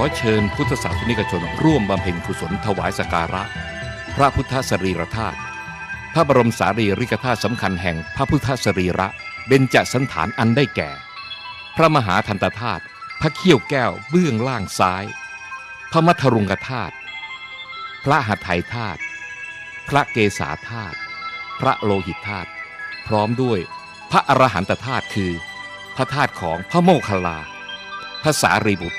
อเชิญพุทธศาสนิกชนร่วมบำเพ็ญกุศลถวายสการะ พระพุทธสรีรธาตุพระบรมสารีริกธาตุสำคัญแห่งพระพุทธสรีระเบญจสันฐานอันได้แก่ พระมหาทันตธาตุพระเขี้ยวแก้วเบื้องล่างซ้าย พระมัทรุงกธาตุพระหัตถยธาตุพระเกศาธาตุพระโลหิตธาตุพร้อมด้วยพระอรหันตธาตุคือ พระธาตุของพระโมคคัลลา พระสารีบุตร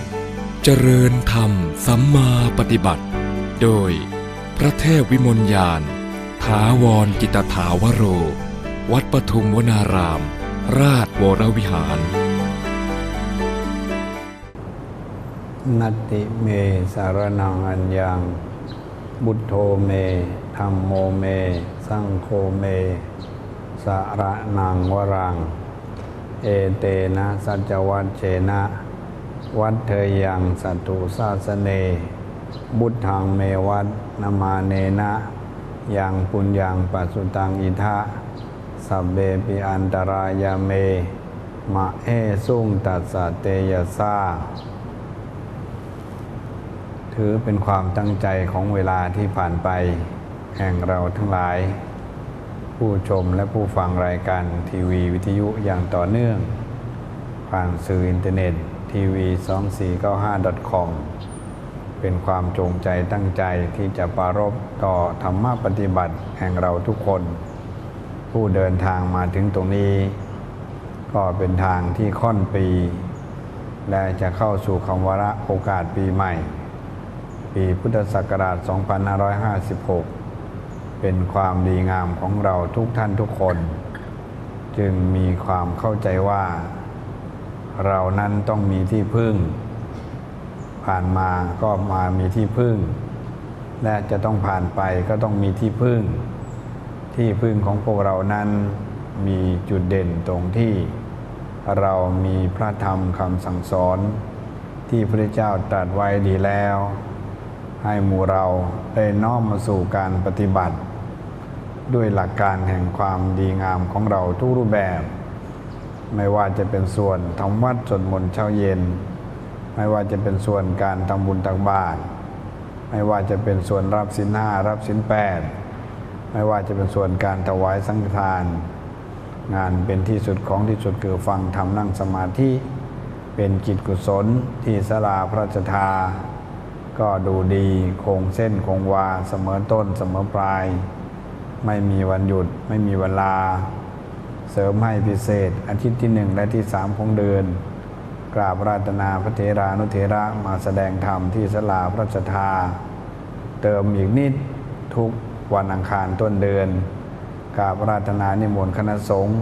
เจริญธรรมสัมมาปฏิบัติ โดย พระเทพวิมลยานถาวรกิตถาวโร วัดปทุมวนาราม ราชวรวิหาร นติเมสารนังอัญญัง บุตโธเมธรรมโมเม สังโฆเม สารนังวรัง เอเตนะสัจวัตเชนะ วัดเทยังสัตตุสาสเน บุตทังเมวัตนามาเนนะยังปุญญังปัสุตังอิทะสัพเบปิอันตรายาเม มะเอสุงตัสสะเตยสาถือเป็นความตั้งใจของเวลาที่ผ่านไป แห่งเราทั้งหลาย ผู้ชมและผู้ฟังรายการทีวีวิทยุอย่างต่อเนื่อง ผ่านสื่ออินเทอร์เน็ต ทีวี 2495.com เป็นความจงใจตั้งใจที่จะปารบต่อธรรมะปฏิบัติแห่งเราทุกคน ผู้เดินทางมาถึงตรงนี้ ก็เป็นทางที่ค่อนปี และจะเข้าสู่คำวาระโอกาสปีใหม่ ปีพุทธศักราช 2556 เป็นความดีงามของเราทุกท่านทุกคน จึงมีความเข้าใจว่า เรานั้นต้องมีที่พึ่ง ผ่านมาก็มามีที่พึ่ง และจะต้องผ่านไปก็ต้องมีที่พึ่ง ที่พึ่งของพวกเรานั้นมีจุดเด่นตรงที่ เรามีพระธรรมคำสั่งสอน ที่พระเจ้าตรัสไว้ดีแล้ว ให้หมู่เราได้น้อมมาสู่การปฏิบัติ ด้วยหลักการแห่งความดีงามของเราทุกรูปแบบ ไม่ว่าจะเป็นส่วนทำวัดสวดมนต์เช้าเย็น ไม่ว่าจะเป็นส่วนการทำบุญตักบาตรไม่ว่าจะเป็นส่วนรับสินห้ารับสินแปดไม่ว่าจะเป็นส่วนการถวายสังฆทาน งานเป็นที่สุดของที่สุดคือฟังทำนั่งสมาธิ เป็นกิจกุศลที่สลาพระราชทา ก็ดูดีคงเส้นคงวาเสมอต้นเสมอปลาย ไม่มีวันหยุดไม่มีเวลา เสริมให้พิเศษ อาทิตย์ที่หนึ่งและที่สามของเดือน กราบราตนาพระเถรานุเถระมาแสดงธรรมที่สลาพระราชทา เติมอีกนิดทุกวันอังคารต้นเดือน กราบราธนานิมนต์คณะสงฆ์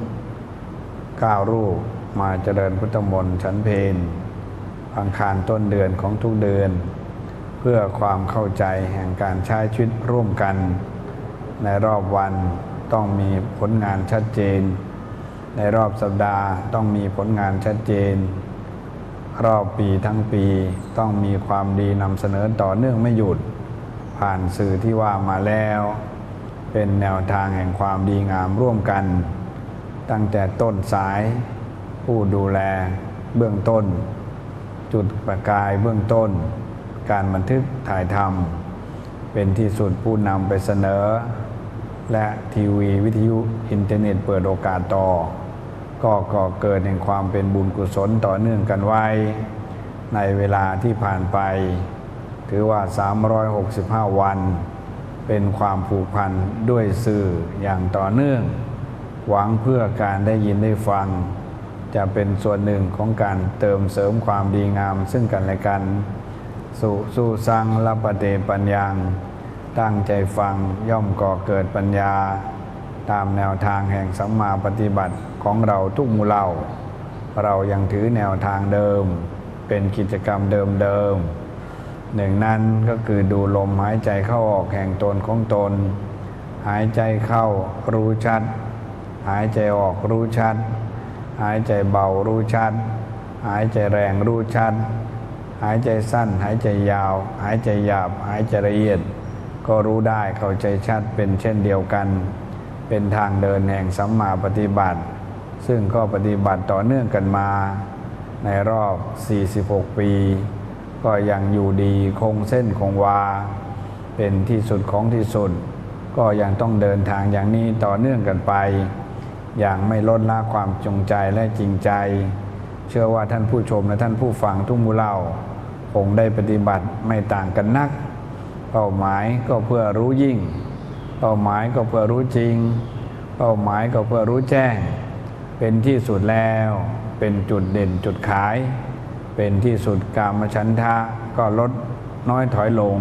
ก้ารูปมาเจริญพุทธมนต์ชั้นเพนอังคารต้นเดือนของทุกเดือน เพื่อความเข้าใจแห่งการใช้ชีวิตร่วมกัน ในรอบวันต้องมีผลงานชัดเจน ในรอบสัปดาห์ต้องมีผลงานชัดเจน รอบปีทั้งปีต้องมีความดีนำเสนอต่อเนื่องไม่หยุด ผ่านสื่อที่ว่ามาแล้ว เป็นแนวทางแห่งความดีงามร่วมกัน ตั้งแต่ต้นสาย ผู้ดูแลเบื้องต้น จุดประกายเบื้องต้น การบันทึกถ่ายทำเป็นที่สุดผู้นำไปเสนอและทีวีวิทยุ อินเทอร์เน็ตเปิดโอกาสต่อ ก็ก่อเกิดแห่งความเป็นบุญกุศลต่อเนื่องกันไว้ ในเวลาที่ผ่านไป ถือว่า 365 วัน เป็นความผูกพันด้วยสื่ออย่างต่อเนื่อง หวังเพื่อการได้ยินได้ฟัง จะเป็นส่วนหนึ่งของการเติมเสริมความดีงามซึ่งกันและกัน สุสู้สร้างละปะเตปัญญาตั้งใจฟังย่อมก่อเกิดปัญญา ตามแนวทางแห่งสัมมาปฏิบัติของเราทุกมูเหล่าเรายังถือแนวทางเดิม เป็นกิจกรรมเดิมๆหนึ่งนั้นก็คือดูลมหายใจเข้าออกแห่งตนของตน หายใจเข้ารู้ชัด หายใจออกรู้ชัด หายใจเบารู้ชัด หายใจแรงรู้ชัด หายใจสั้น หายใจยาว หายใจหยาบ หายใจละเอียด ก็รู้ได้เข้าใจชัดเป็นเช่นเดียวกัน เป็นทางเดินแห่งสัมมาปฏิบัติ ซึ่งก็ปฏิบัติต่อเนื่องกันมา ในรอบ 46 ปี ก็ยังอยู่ดีคงเส้นคงวา เป็นที่สุดของที่สุด ก็ยังต้องเดินทางอย่างนี้ต่อเนื่องกันไป อย่างไม่ลดละความจงใจและจริงใจ เชื่อว่าท่านผู้ชมและท่านผู้ฟังทุกมูเล่าคงได้ปฏิบัติไม่ต่างกันนัก เป้าหมายก็เพื่อรู้ยิ่ง เป้าหมายก็เพื่อรู้จริง เป้าหมายก็เพื่อรู้แจ้ง เป็นที่สุดแล้ว เป็นจุดเด่นจุดขาย เป็นที่สุดกามฉันทะก็ลดน้อยถอยลง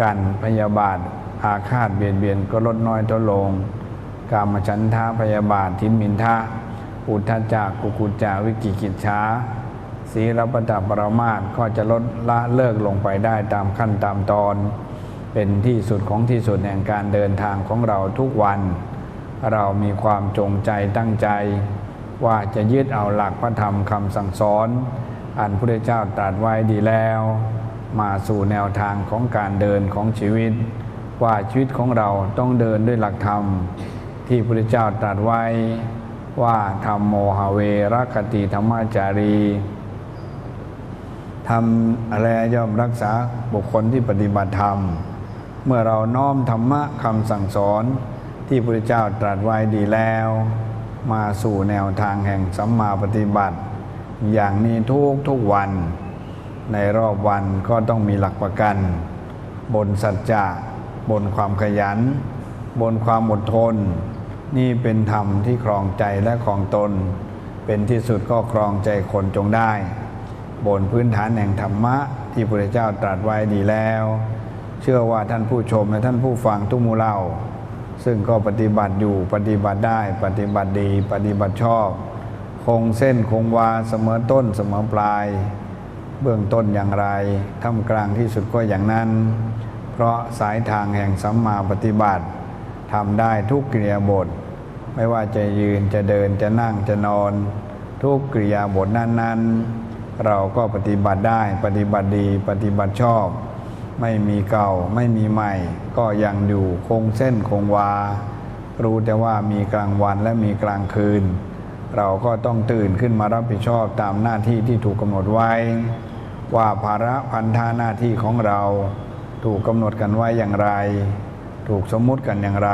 การพยาบาทอาฆาตเบียดเบียนก็ลดน้อยถอยลง กามฉันทะพยาบาททินมินทะอุทธจักกุกุจาวิกิกิจฉาศีลปตปรมาทก็จะลดละเลิกลงไปได้ตามขั้นตามตอน เป็นที่สุดของที่สุดแห่งการเดินทางของเราทุกวัน เรามีความจงใจตั้งใจ ว่าจะยึดเอาหลักพระธรรมคำสั่งสอน อันพระเจ้าตรัสไว้ดีแล้ว มาสู่แนวทางของการเดินของชีวิต ว่าชีวิตของเราต้องเดินด้วยหลักธรรม ที่พระเจ้าตรัสไว้ ว่าธรรมโมหเวรคติธรรมจารีทำอะไรย่อมรักษาบุคคลที่ปฏิบัติธรรม เมื่อเราน้อมธรรมะคำสั่งสอนที่พระเจ้าตรัสไว้ดีแล้ว มาสู่แนวทางแห่งสัมมาปฏิบัติ อย่างนี้ทุกทุกวัน ในรอบวันก็ต้องมีหลักประกัน บนสัจจะบนความขยัน บนความอดทน นี่เป็นธรรมที่ครองใจและครองตน เป็นที่สุดก็ครองใจคนจงได้ บนพื้นฐานแห่งธรรมะที่พระเจ้าตรัสไว้ดีแล้ว เชื่อว่าท่านผู้ชมและท่านผู้ฟังทุกมูเล่า ซึ่งก็ปฏิบัติอยู่ปฏิบัติได้ปฏิบัติดี ปฏิบัติชอบ คงเส้นคงวาเสมอต้นเสมอปลาย เบื้องต้นอย่างไรท่ามกลางที่สุดก็อย่างนั้น เพราะสายทางแห่งสัมมาปฏิบัติทำได้ทุกกิริยาบท ไม่ว่าจะยืนจะเดินจะนั่งจะนอน ทุกกิริยาบทนั้นๆ เราก็ปฏิบัติได้ปฏิบัติดีปฏิบัติชอบ ไม่มีเก่าไม่มีใหม่ ก็ยังอยู่คงเส้นคงวา รู้แต่ว่ามีกลางวันและมีกลางคืน เราก็ต้องตื่นขึ้นมารับผิดชอบตามหน้าที่ที่ถูกกำหนดไว้ ว่าภาระพันธาหน้าที่ของเรา ถูกกำหนดกันไว้อย่างไร ถูกสมมุติกันอย่างไร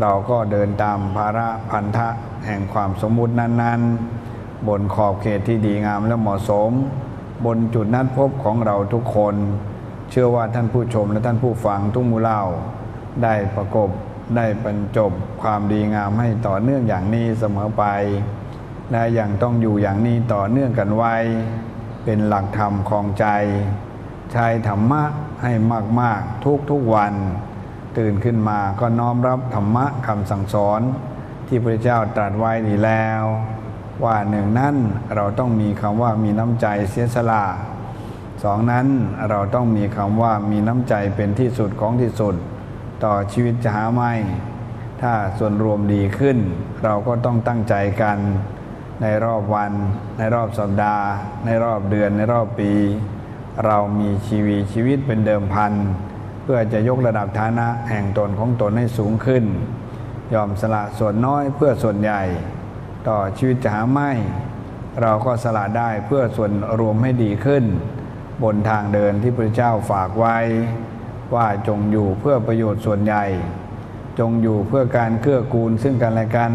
เราก็เดินตามภาระพันธะแห่งความสมมุตินั้น ๆ บนขอบเขตที่ดีงามและเหมาะสม บนจุดนัดพบของเราทุกคน เชื่อว่าท่านผู้ชมและท่านผู้ฟังทุกมูเล่า ได้ประกบได้บรรจบความดีงามให้ต่อเนื่องอย่างนี้เสมอไป และยังต้องอยู่อย่างนี้ต่อเนื่องกันไว้ เป็นหลักธรรมของใจ ใช้ธรรมะให้มาก ๆ ทุกๆวัน ตื่นขึ้นมาก็น้อมรับธรรมะคำสั่งสอน ที่พระเจ้าตรัสไว้ดีแล้ว ว่าหนึ่งนั้นเราต้องมีคำว่ามีน้ำใจเสียสละ สองนั้นเราต้องมีคำว่ามีน้ำใจเป็นที่สุดของที่สุด ต่อชีวิตจะหาไม่ ถ้าส่วนรวมดีขึ้น เราก็ต้องตั้งใจกัน ในรอบวัน ในรอบสัปดาห์ ในรอบเดือนในรอบปี เรามีชีวิตชีวิตเป็นเดิมพัน เพื่อจะยกระดับฐานะแห่งตนของตนให้สูงขึ้น ยอมสละส่วนน้อยเพื่อส่วนใหญ่ ต่อชีวิตจะหาไม่ เราก็สละได้เพื่อส่วนรวมให้ดีขึ้น บนทางเดินที่พระเจ้าฝากไว้ ว่าจงอยู่เพื่อประโยชน์ส่วนใหญ่ จงอยู่เพื่อการเกื้อกูลซึ่งกันและกัน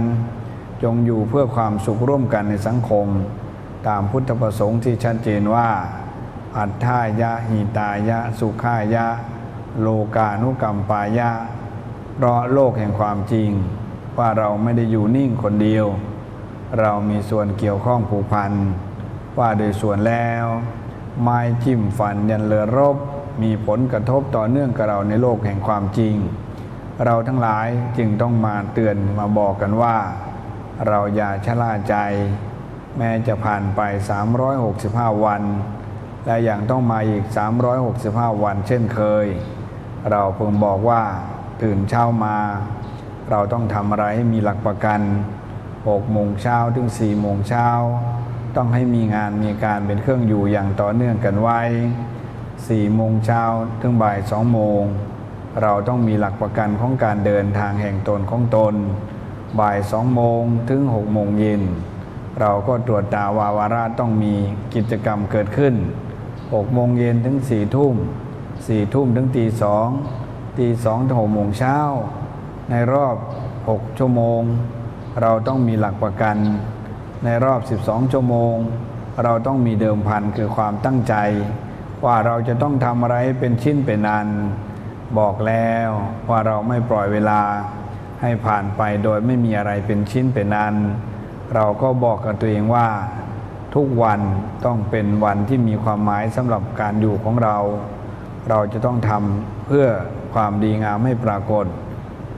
จงอยู่เพื่อความสุขร่วมกันในสังคม ตามพุทธประสงค์ที่ชัดเจนว่า อัตถายะหิตายะ สุขายะ โลกานุกรรมปายะเพราะโลกแห่งความจริง ว่าเราไม่ได้อยู่นิ่งคนเดียว เรามีส่วนเกี่ยวข้องผูกพันว่าโดยส่วนแล้ว ไม้จิ้มฟันยันเรือรบ มีผลกระทบต่อเนื่องกับเราในโลกแห่งความจริง เราทั้งหลายจึงต้องมาเตือนมาบอกกันว่า เราอย่าชะล่าใจ แม้จะผ่านไป 365 วัน และยังต้องมาอีก 365 วันเช่นเคย เราเพิ่งบอกว่าตื่นเช้ามา เราต้องทำอะไรให้มีหลักประกัน6โมงเช้าถึง4โมงเช้า ต้องให้มีงานมีการเป็นเครื่องอยู่อย่างต่อเนื่องกันไว้4โมงเช้าถึงบ่าย2โมง เราต้องมีหลักประกันของการเดินทางแห่งตนของตน บ่าย2โมงถึง6โมงเย็น เราก็ตรวจตาวาวาระต้องมีกิจกรรมเกิดขึ้น6โมงเย็นถึง4ทุ่ม4ทุ่มถึงตีสองตีสองถึง6โมงเช้า ในรอบ 6 ชั่วโมง เราต้องมีหลักประกัน ในรอบ 12 ชั่วโมง เราต้องมีเดิมพันคือความตั้งใจ ว่าเราจะต้องทำอะไรเป็นชิ้นเป็นอัน บอกแล้วว่าเราไม่ปล่อยเวลา ให้ผ่านไปโดยไม่มีอะไรเป็นชิ้นเป็นอัน เราก็บอกกับตัวเองว่า ทุกวันต้องเป็นวันที่มีความหมายสำหรับการอยู่ของเรา เราจะต้องทำเพื่อความดีงามให้ปรากฏ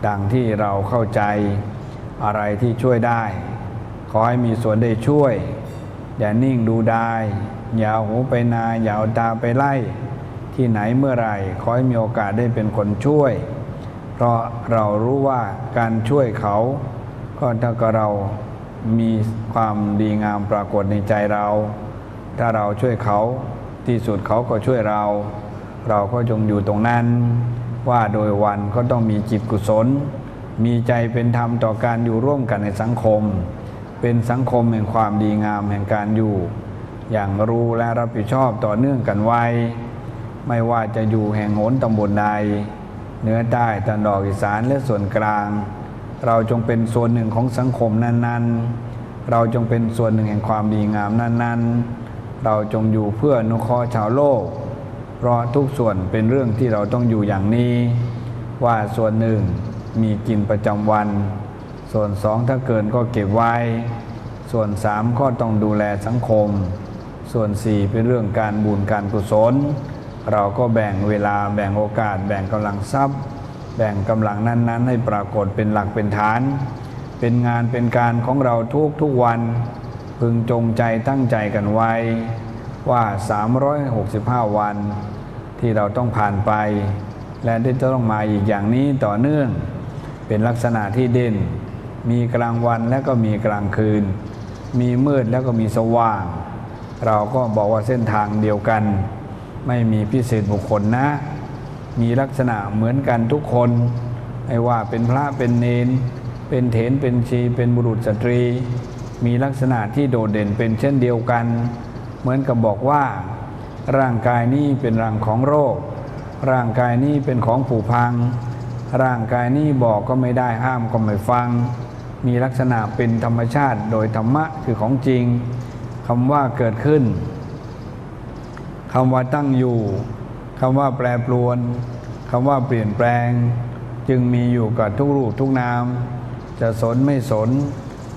ดังที่เราเข้าใจอะไรที่ช่วยได้ ขอให้มีส่วนได้ช่วย อย่านิ่งดูได้อย่าหูไปนาอย่าตาไปไล่ ที่ไหนเมื่อไรขอให้มีโอกาสได้เป็นคนช่วย เพราะเรารู้ว่าการช่วยเขา ก็เท่ากับเรามีความดีงามปรากฏในใจเรา ถ้าเราช่วยเขาที่สุดเขาก็ช่วยเรา เราก็จงอยู่ตรงนั้น ว่าโดยวันก็ต้องมีจิตกุศล มีใจเป็นธรรมต่อการอยู่ร่วมกันในสังคม เป็นสังคมแห่งความดีงามแห่งการอยู่ อย่างรู้และรับผิดชอบต่อเนื่องกันไว้ ไม่ว่าจะอยู่แห่งโหนตำบลใดเนื้อใต้ตะนออกอีสานและส่วนกลาง เราจงเป็นส่วนหนึ่งของสังคมนั้นๆ เราจงเป็นส่วนหนึ่งแห่งความดีงามนั้นๆ เราจงอยู่เพื่อนุเคราะห์ชาวโลก เพราะทุกส่วนเป็นเรื่องที่เราต้องอยู่อย่างนี้ ว่าส่วนหนึ่งมีกินประจำวัน ส่วนสองถ้าเกินก็เก็บไว้ ส่วนสามก็ต้องดูแลสังคม ส่วนสี่เป็นเรื่องการบุญการกุศล เราก็แบ่งเวลาแบ่งโอกาส แบ่งกำลังทรัพย์ แบ่งกำลังนั้นๆ ให้ปรากฏเป็นหลักเป็นฐาน เป็นงานเป็นการของเราทุกทุกวัน พึงจงใจตั้งใจกันไว้ ว่า 365 วัน ที่เราต้องผ่านไป และที่จะต้องมาอีกอย่างนี้ต่อเนื่อง เป็นลักษณะที่เด่น มีกลางวันและก็มีกลางคืน มีมืดแล้วก็มีสว่าง เราก็บอกว่าเส้นทางเดียวกัน ไม่มีพิเศษบุคคลนะ มีลักษณะเหมือนกันทุกคนไม่ว่าเป็นพระเป็นเนน เป็นเถนเป็นชี เป็นบุรุษสตรี มีลักษณะที่โดดเด่นเป็นเช่นเดียวกัน เหมือนกับบอกว่า ร่างกายนี้เป็นรังของโรค ร่างกายนี้เป็นของผุพัง ร่างกายนี้บอกก็ไม่ได้ห้ามก็ไม่ฟัง มีลักษณะเป็นธรรมชาติโดยธรรมะคือของจริงคำว่าเกิดขึ้นคำว่าตั้งอยู่คำว่าแปรปรวนคำว่าเปลี่ยนแปลง จึงมีอยู่กับทุกรูปทุกนาม จะสนไม่สน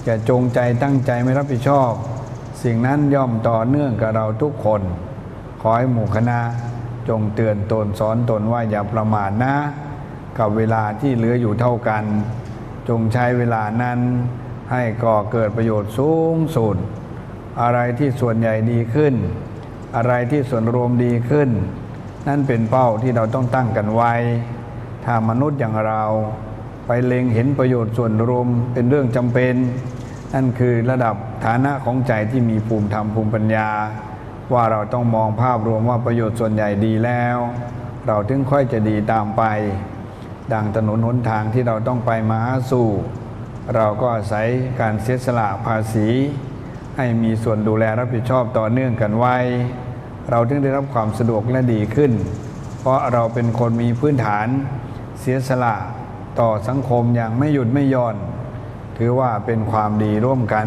จะจงใจตั้งใจไม่รับผิดชอบ สิ่งนั้นย่อมต่อเนื่องกับเราทุกคน ขอให้หมู่คณะจงเตือนตนสอนตนว่าอย่าประมาทนะ กับเวลาที่เหลืออยู่เท่ากัน จงใช้เวลานั้น ให้ก่อเกิดประโยชน์สูงสุด อะไรที่ส่วนใหญ่ดีขึ้น อะไรที่ส่วนรวมดีขึ้น นั่นเป็นเป้าที่เราต้องตั้งกันไว้ ถ้ามนุษย์อย่างเราไปเล็งเห็นประโยชน์ส่วนรวมเป็นเรื่องจำเป็น นั่นคือระดับฐานะของใจที่มีภูมิธรรมภูมิปัญญา ว่าเราต้องมองภาพรวมว่าประโยชน์ส่วนใหญ่ดีแล้ว เราถึงค่อยจะดีตามไป ดังถนนหนทางที่เราต้องไปมาหาสู่ เราก็อาศัยการเสียสละภาษี ให้มีส่วนดูแลรับผิดชอบต่อเนื่องกันไว้ เราถึงได้รับความสะดวกและดีขึ้น เพราะเราเป็นคนมีพื้นฐานเสียสละต่อสังคมอย่างไม่หยุดไม่หย่อน ถือว่าเป็นความดีร่วมกัน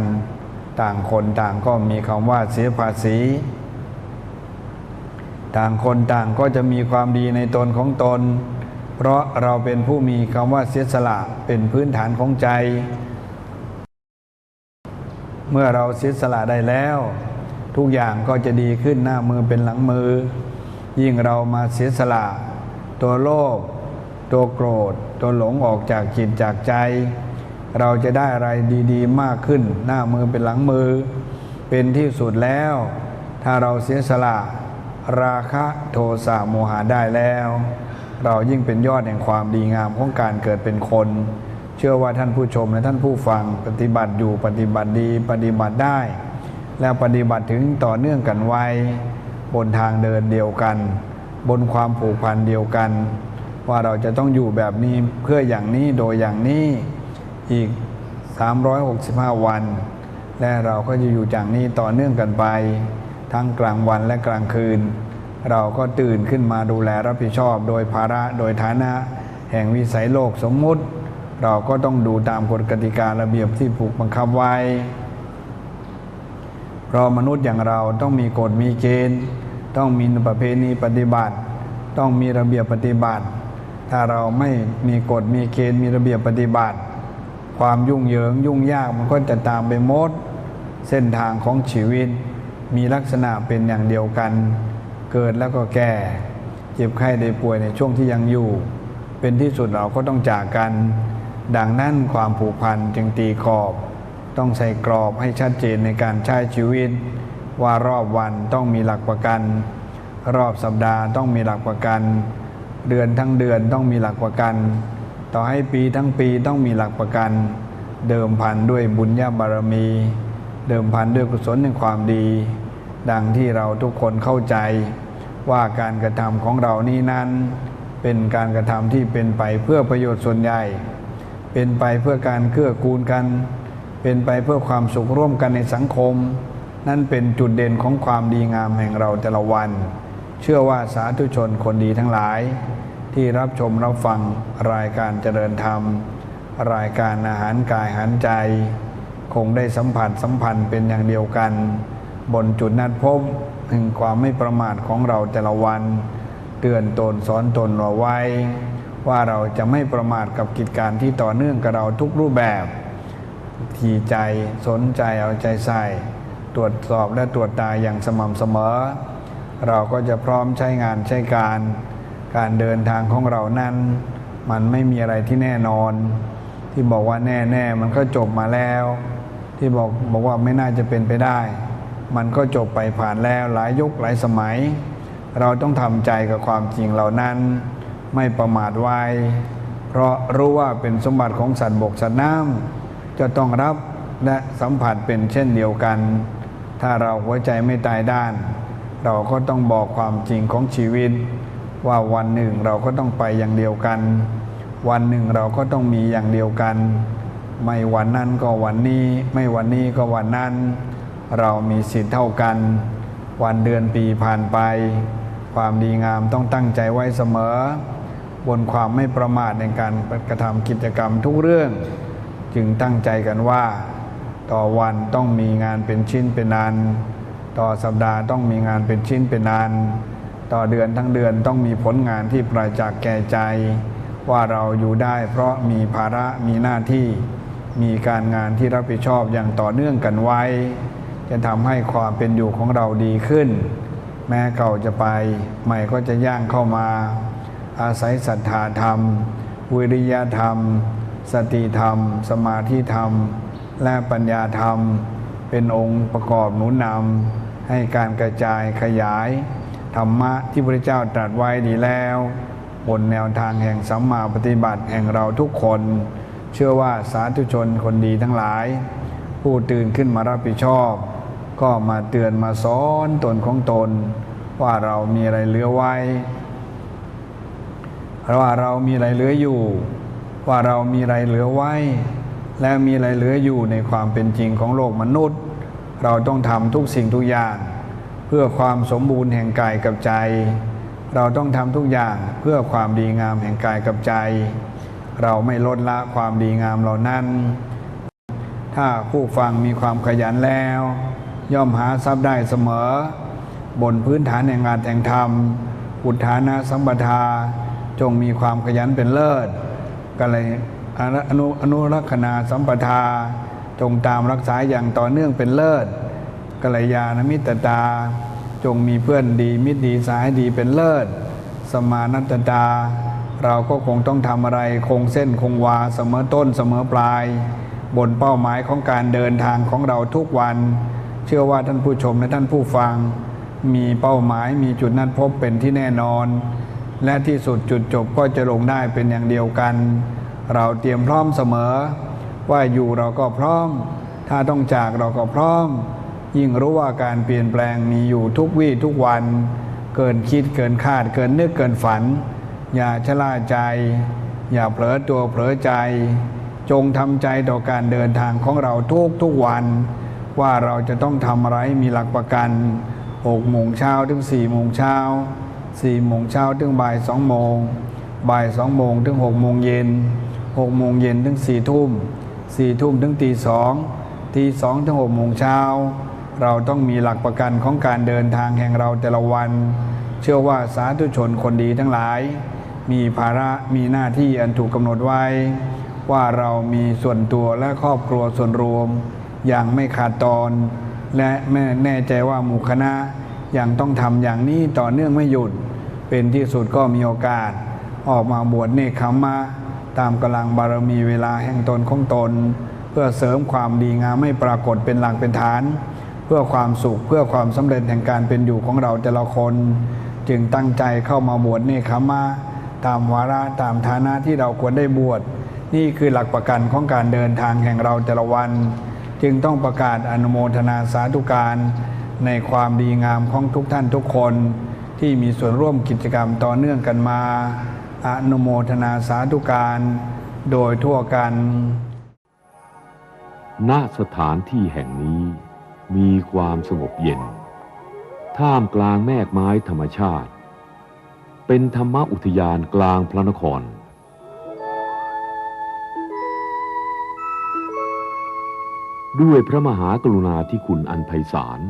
ต่างคนต่างก็มีคำว่าเสียภาษี ต่างคนต่างก็จะมีความดีในตนของตน เพราะเราเป็นผู้มีคำว่าเสียสละเป็นพื้นฐานของใจ เมื่อเราเสียสละได้แล้ว ทุกอย่างก็จะดีขึ้นหน้ามือเป็นหลังมือ ยิ่งเรามาเสียสละ ตัวโลภตัวโกรธ ตัวหลงออกจากจิตจากใจ เราจะได้อะไรดีๆ มากขึ้นหน้ามือเป็นหลังมือ เป็นที่สุดแล้ว ถ้าเราเสียสละราคะโทสะโมหะได้แล้ว เรายิ่งเป็นยอดแห่งความดีงามของการเกิดเป็นคน เชื่อว่าท่านผู้ชมและท่านผู้ฟังปฏิบัติอยู่ปฏิบัติดีปฏิบัติได้ และปฏิบัติถึงต่อเนื่องกันไว้ บนทางเดินเดียวกัน บนความผูกพันเดียวกัน ว่าเราจะต้องอยู่แบบนี้เพื่ออย่างนี้โดยอย่างนี้อีก 365 วัน และเราก็จะอยู่อย่างนี้ต่อเนื่องกันไป ทั้งกลางวันและกลางคืน เราก็ตื่นขึ้นมาดูแลรับผิดชอบ โดยภาระโดยฐานะ แห่งวิสัยโลกสมมุติ เราก็ต้องดูตามกฎกติการะเบียบที่ผูกบังคับไว้ เพราะมนุษย์อย่างเราต้องมีกฎมีเกณฑ์ ต้องมีประเพณีปฏิบัติ ต้องมีระเบียบปฏิบัติ ถ้าเราไม่มีกฎมีเกณฑ์มีระเบียบปฏิบัติ ความยุ่งเหยิงยุ่งยากมันก็จะตามไปหมดเส้นทางของชีวิต มีลักษณะเป็นอย่างเดียวกัน เกิดแล้วก็แก่ เจ็บไข้ได้ป่วยในช่วงที่ยังอยู่ เป็นที่สุดเราก็ต้องจากกัน ดังนั้นความผูกพันจึงตีขอบ ต้องใส่กรอบให้ชัดเจนในการใช้ชีวิต ว่ารอบวันต้องมีหลักประกัน รอบสัปดาห์ต้องมีหลักประกัน เดือนทั้งเดือนต้องมีหลักประกัน ต่อให้ปีทั้งปีต้องมีหลักประกัน เดิมพันด้วยบุญญาบารมี เดิมพันด้วยกุศลในความดี ดังที่เราทุกคนเข้าใจว่าการกระทำของเรานี้นั้น เป็นการกระทำที่เป็นไปเพื่อประโยชน์ส่วนใหญ่ เป็นไปเพื่อการเกื้อกูลกัน เป็นไปเพื่อความสุขร่วมกันในสังคม นั่นเป็นจุดเด่นของความดีงามแห่งเราแต่ละวัน เชื่อว่าสาธุชนคนดีทั้งหลาย ที่รับชมรับฟังรายการเจริญธรรม รายการอาหารกายอาหารใจ คงได้สัมผัสสัมพันธ์เป็นอย่างเดียวกัน บนจุดนัดพบแห่งความไม่ประมาทของเราแต่ละวัน เตือนตนสอนตนเราไว้ ว่าเราจะไม่ประมาทกับกิจการที่ต่อเนื่องกับเราทุกรูปแบบ ทีใจสนใจเอาใจใส่ ตรวจสอบและตรวจตาอย่างสม่ำเสมอ เราก็จะพร้อมใช้งานใช้การ การเดินทางของเรานั้น มันไม่มีอะไรที่แน่นอน ที่บอกว่าแน่ๆมันก็จบมาแล้ว ที่บอกบอกว่าไม่น่าจะเป็นไปได้ มันก็จบไปผ่านแล้วหลายยุคหลายสมัย เราต้องทำใจกับความจริงเหล่านั้น ไม่ประมาทไว้ เพราะรู้ว่าเป็นสมบัติของสัตว์บกสัตว์น้ำจะต้องรับและสัมผัสเป็นเช่นเดียวกัน ถ้าเราหัวใจไม่ตายด้าน เราก็ต้องบอกความจริงของชีวิต ว่าวันหนึ่งเราก็ต้องไปอย่างเดียวกัน วันหนึ่งเราก็ต้องมีอย่างเดียวกัน ไม่วันนั้นก็วันนี้ ไม่วันนี้ก็วันนั้น เรามีสิทธิ์เท่ากัน วันเดือนปีผ่านไป ความดีงามต้องตั้งใจไว้เสมอ บนความไม่ประมาทในการกระทำกิจกรรมทุกเรื่อง จึงตั้งใจกันว่า ต่อวันต้องมีงานเป็นชิ้นเป็นอันต่อสัปดาห์ต้องมีงานเป็นชิ้นเป็นอันต่อเดือนทั้งเดือนต้องมีผลงานที่ประจักษ์แก่ใจ ว่าเราอยู่ได้เพราะมีภาระมีหน้าที่ มีการงานที่รับผิดชอบอย่างต่อเนื่องกันไว้ จะทำให้ความเป็นอยู่ของเราดีขึ้น แม้เก่าจะไป ใหม่ก็จะย่างเข้ามา อาศัยศรัทธาธรรม วิริยธรรม สติธรรม สมาธิธรรม และปัญญาธรรม เป็นองค์ประกอบหนุนนำให้การกระจายขยาย ธรรมะที่พระเจ้าตรัสไว้ดีแล้ว บนแนวทางแห่งสัมมาปฏิบัติแห่งเราทุกคน เชื่อว่าสาธุชนคนดีทั้งหลาย ผู้ตื่นขึ้นมารับผิดชอบ ก็มาเตือนมาสอนตนของตน ว่าเรามีอะไรเหลือไว้ว่าเรามีอะไรเหลืออยู่ ว่าเรามีอะไรเหลือไว้ และมีอะไรเหลืออยู่ในความเป็นจริงของโลกมนุษย์ เราต้องทำทุกสิ่งทุกอย่าง เพื่อความสมบูรณ์แห่งกายกับใจ เราต้องทำทุกอย่างเพื่อความดีงามแห่งกายกับใจ เราไม่ลดละความดีงามเหล่านั้น ถ้าผู้ฟังมีความขยันแล้ว ย่อมหาทรัพย์ได้เสมอ บนพื้นฐานแห่งงานแห่งธรรมอุทานะสัมปทา จงมีความขยันเป็นเลิศกัลยอนุอนุอนุรักษณาสัมปทา จงตามรักษาอย่างต่อเนื่องเป็นเลิศกัลยาณมิตรตา จงมีเพื่อนดีมิตรดีสายดีเป็นเลิศ สมานัตตา เราก็คงต้องทำอะไรคงเส้นคงวาเสมอต้นเสมอปลาย บนเป้าหมายของการเดินทางของเราทุกวัน เชื่อว่าท่านผู้ชมและท่านผู้ฟัง มีเป้าหมายมีจุดนัดพบเป็นที่แน่นอน และที่สุดจุดจบก็จะลงได้เป็นอย่างเดียวกัน เราเตรียมพร้อมเสมอ ว่าอยู่เราก็พร้อม ถ้าต้องจากเราก็พร้อม ยิ่งรู้ว่าการเปลี่ยนแปลงมีอยู่ทุกวี่ทุกวัน เกินคิดเกินคาดเกินนึกเกินฝัน อย่าชะล่าใจ อย่าเผลอตัวเผลอใจ จงทำใจต่อการเดินทางของเราทุกทุกวัน ว่าเราจะต้องทำอะไรมีหลักประกัน6โมงเช้าถึง4โมงเช้า4โมงเช้าถึงบ่าย2โมงบ่าย2โมงถึง6โมงเย็น6โมงเย็นถึง4ทุ่ม4ทุ่มถึงตี2ตี2ถึง6โมงเช้าเราต้องมีหลักประกันของการเดินทางแห่งเราแต่ละวัน เชื่อว่าสาธุชนคนดีทั้งหลาย มีภาระมีหน้าที่อันถูกกำหนดไว้ ว่าเรามีส่วนตัวและครอบครัวส่วนรวม อย่างไม่ขาดตอน และแม่แน่ใจว่าหมู่คณะยังต้องทำอย่างนี้ต่อเนื่องไม่หยุด เป็นที่สุดก็มีโอกาส ออกมาบวชเนคขมมะตามกำลังบารมีเวลาแห่งตนของตน เพื่อเสริมความดีงามไม่ปรากฏเป็นหลักเป็นฐาน เพื่อความสุขเพื่อความสำเร็จแห่งการเป็นอยู่ของเราแต่ละคน จึงตั้งใจเข้ามาบวชเนคขมมะตามวาระตามฐานะที่เราควรได้บวชนี่คือหลักประกันของการเดินทางแห่งเราแต่ละวัน จึงต้องประกาศอนุโมทนาสาธุการในความดีงามของทุกท่านทุกคน ที่มีส่วนร่วมกิจกรรมต่อเนื่องกันมา อนุโมทนาสาธุการโดยทั่วกัน ณสถานที่แห่งนี้มีความสงบเย็น ท่ามกลางแมกไม้ธรรมชาติ เป็นธรรมอุทยานกลางพระนคร ด้วยพระมหากรุณาธิคุณอันไพศาล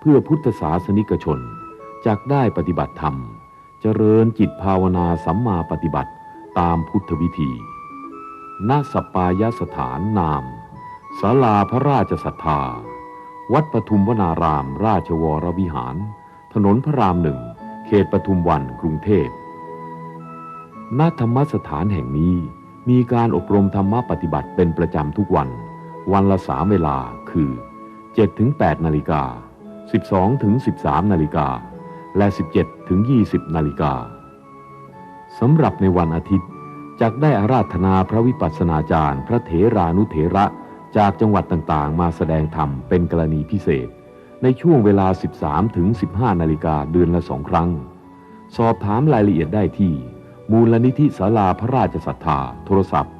เพื่อพุทธศาสนิกชนจักได้ปฏิบัติธรรม เจริญจิตภาวนาสัมมาปฏิบัติตามพุทธวิธีณสปปายสถานนามศาลาพระราชศรัทธา วัดปทุมวนาราม ราชวรวิหาร ถนนพระรามหนึ่ง เขตปทุมวันกรุงเทพณธรรมสถานแห่งนี้มีการอบรมธรรมปฏิบัติเป็นประจำทุกวัน วันละสามเวลาคือ 7-8 นาฬิกา 12-13 นาฬิกา และ 17-20 นาฬิกาสำหรับในวันอาทิตย์จักได้อาราธนาพระวิปัสสนาจารย์ พระเถรานุเถระจากจังหวัดต่างๆ มาแสดงธรรมเป็นกรณีพิเศษ ในช่วงเวลา 13 ถึง 15 นาฬิกาเดือนละสองครั้ง สอบถามรายละเอียดได้ที่ มูลนิธิศาลาพระราชศรัทธา โทรศัพท์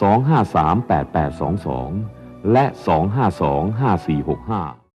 2538822 และ 2525465